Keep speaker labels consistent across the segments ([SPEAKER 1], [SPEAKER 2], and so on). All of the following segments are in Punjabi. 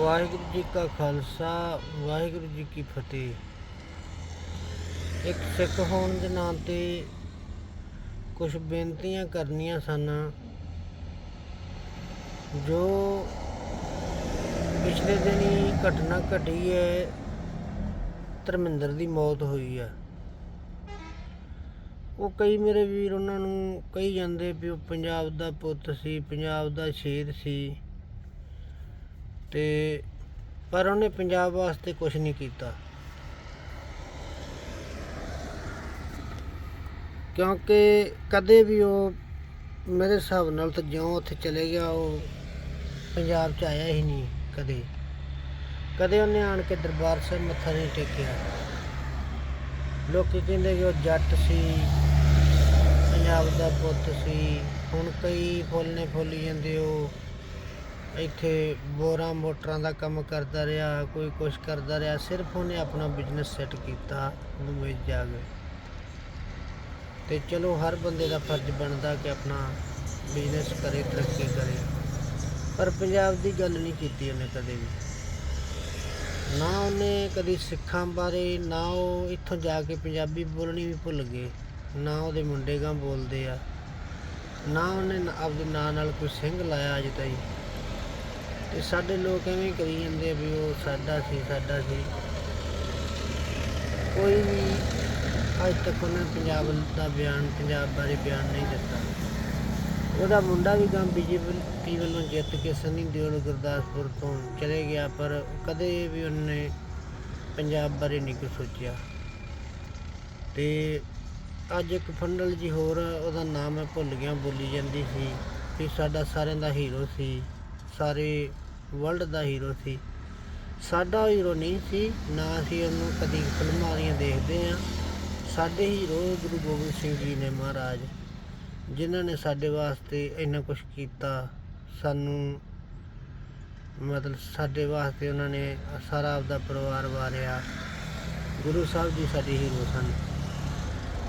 [SPEAKER 1] ਵਾਹਿਗੁਰੂ ਜੀ ਕਾ ਖਾਲਸਾ, ਵਾਹਿਗੁਰੂ ਜੀ ਕੀ ਫਤਿਹ। ਇੱਕ ਸਿੱਖ ਹੋਣ ਦੇ ਨਾਂ ਤੇ ਕੁਝ ਬੇਨਤੀਆਂ ਕਰਨੀਆਂ ਸਨ, ਜੋ ਪਿਛਲੇ ਦਿਨੀ ਘਟਨਾ ਘਟੀ ਹੈ, ਧਰਮਿੰਦਰ ਦੀ ਮੌਤ ਹੋਈ ਆ ਉਹ ਕਈ ਮੇਰੇ ਵੀਰ ਉਹਨਾਂ ਨੂੰ ਕਹੀ ਜਾਂਦੇ ਵੀ ਉਹ ਪੰਜਾਬ ਦਾ ਪੁੱਤ ਸੀ, ਪੰਜਾਬ ਦਾ ਸ਼ੇਰ ਸੀ। ਤੇ ਪਰ ਉਹਨੇ ਪੰਜਾਬ ਵਾਸਤੇ ਕੁਝ ਨਹੀਂ ਕੀਤਾ। ਕਿਉਂਕਿ ਕਦੇ ਵੀ ਉਹ ਮੇਰੇ ਹਿਸਾਬ ਨਾਲ ਤਾਂ ਜਿਉਂ ਉੱਥੇ ਚਲੇ ਗਿਆ, ਉਹ ਪੰਜਾਬ 'ਚ ਆਇਆ ਹੀ ਨਹੀਂ ਕਦੇ। ਕਦੇ ਉਹਨੇ ਆਣ ਕੇ ਦਰਬਾਰ ਸਾਹਿਬ ਮੱਥਾ ਨਹੀਂ ਟੇਕਿਆ। ਲੋਕੀ ਕਹਿੰਦੇ ਕਿ ਉਹ ਜੱਟ ਸੀ, ਪੰਜਾਬ ਦਾ ਪੁੱਤ ਸੀ। ਹੁਣ ਕਈ ਫੁੱਲ ਨੇ ਫੁੱਲੀ ਜਾਂਦੇ ਉਹ। ਇੱਥੇ ਬੋਰਾਂ ਮੋਟਰਾਂ ਦਾ ਕੰਮ ਕਰਦਾ ਰਿਹਾ, ਕੋਈ ਕੁਛ ਕਰਦਾ ਰਿਹਾ, ਸਿਰਫ ਉਹਨੇ ਆਪਣਾ ਬਿਜ਼ਨਸ ਸੈੱਟ ਕੀਤਾ ਦੁਬਈ ਜਾ ਕੇ ਤੇ ਚਲੋ ਹਰ ਬੰਦੇ ਦਾ ਫਰਜ਼ ਬਣਦਾ ਕਿ ਆਪਣਾ ਬਿਜ਼ਨਸ ਕਰੇ, ਤਰੱਕੀ ਕਰੇ। ਪਰ ਪੰਜਾਬ ਦੀ ਗੱਲ ਨਹੀਂ ਕੀਤੀ ਉਹਨੇ ਕਦੇ ਵੀ। ਨਾ ਉਹਨੇ ਕਦੀ ਸਿੱਖਾਂ ਬਾਰੇ, ਨਾ ਉਹ ਇੱਥੋਂ ਜਾ ਕੇ ਪੰਜਾਬੀ ਬੋਲਣੀ ਵੀ ਭੁੱਲ ਗਏ, ਨਾ ਉਹਦੇ ਮੁੰਡੇ ਗਾਂ ਬੋਲਦੇ ਆ। ਨਾ ਉਹਨੇ ਆਪਦੇ ਨਾਂ ਨਾਲ ਕੋਈ ਸਿੰਘ ਲਾਇਆ ਅਜੇ ਤਾਈਂ। ਤੇ ਸਾਡੇ ਲੋਕ ਐਵੇਂ ਹੀ ਕਰੀ ਜਾਂਦੇ ਆ ਵੀ ਉਹ ਸਾਡਾ ਸੀ ਸਾਡਾ ਸੀ। ਕੋਈ ਵੀ ਅੱਜ ਤੱਕ ਉਹਨੇ ਪੰਜਾਬ ਦਾ ਬਿਆਨ, ਪੰਜਾਬ ਬਾਰੇ ਬਿਆਨ ਨਹੀਂ ਦਿੱਤਾ। ਉਹਦਾ ਮੁੰਡਾ ਵੀ ਗਾਂ ਬੀਜੇਪੀ ਵੱਲੋਂ ਜਿੱਤ ਕੇ ਸੰਨੀ ਦਿਓਲ ਗੁਰਦਾਸਪੁਰ ਤੋਂ ਚਲੇ ਗਿਆ, ਪਰ ਕਦੇ ਵੀ ਉਹਨੇ ਪੰਜਾਬ ਬਾਰੇ ਨਹੀਂ ਕੁਛ ਸੋਚਿਆ। ਤੇ ਅੱਜ ਇੱਕ ਫੰਡਲ ਜੀ ਹੋਰ, ਉਹਦਾ ਨਾਮ ਮੈਂ ਭੁੱਲ ਗਿਆ, ਬੋਲੀ ਜਾਂਦੀ ਸੀ ਵੀ ਸਾਡਾ ਸਾਰਿਆਂ ਦਾ ਹੀਰੋ ਸੀ। ਸਾਰੇ ਵਰਲਡ ਦਾ ਹੀਰੋ ਸੀ। ਸਾਡਾ ਹੀਰੋ ਨਹੀਂ ਸੀ, ਨਾ ਅਸੀਂ ਉਹਨੂੰ ਕਦੀ ਫਿਲਮਾਂ ਦੀਆਂ ਦੇਖਦੇ ਆ ਸਾਡੇ ਹੀਰੋ ਗੁਰੂ ਗੋਬਿੰਦ ਸਿੰਘ ਜੀ ਨੇ ਮਹਾਰਾਜ, ਜਿਨ੍ਹਾਂ ਨੇ ਸਾਡੇ ਵਾਸਤੇ ਇੰਨਾ ਕੁਝ ਕੀਤਾ, ਸਾਨੂੰ ਮਤਲਬ ਸਾਡੇ ਵਾਸਤੇ ਉਹਨਾਂ ਨੇ ਸਾਰਾ ਆਪਦਾ ਪਰਿਵਾਰ ਵਾਰਿਆ। ਗੁਰੂ ਸਾਹਿਬ ਜੀ ਸਾਡੇ ਹੀਰੋ ਸਨ।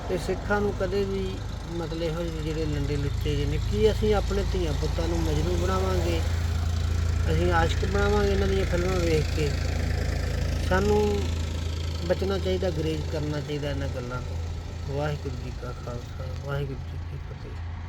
[SPEAKER 1] ਤੇ ਸਿੱਖਾਂ ਨੂੰ ਕਦੇ ਵੀ ਮਤਲਬ ਇਹੋ ਜਿਹੇ ਜਿਹੜੇ ਲੰਡੇ ਲੁੱਚੇ ਜਿਹੇ ਨੇ, ਕੀ ਅਸੀਂ ਆਪਣੇ ਧੀਆਂ ਪੁੱਤਾਂ ਨੂੰ ਮਜਨੂ ਬਣਾਵਾਂਗੇ ਅਸੀਂ ਆਸ਼ਕ ਬਣਾਵਾਂਗੇ ਇਹਨਾਂ ਦੀਆਂ ਫਿਲਮਾਂ ਵੇਖ ਕੇ। ਸਾਨੂੰ ਬਚਣਾ ਚਾਹੀਦਾ, ਗਰੇਜ ਕਰਨਾ ਚਾਹੀਦਾ ਇਹਨਾਂ ਗੱਲਾਂ ਤੋਂ। ਵਾਹਿਗੁਰੂ ਜੀ ਕਾ ਖਾਲਸਾ, ਵਾਹਿਗੁਰੂ ਜੀ ਕੀ ਫਤਿਹ।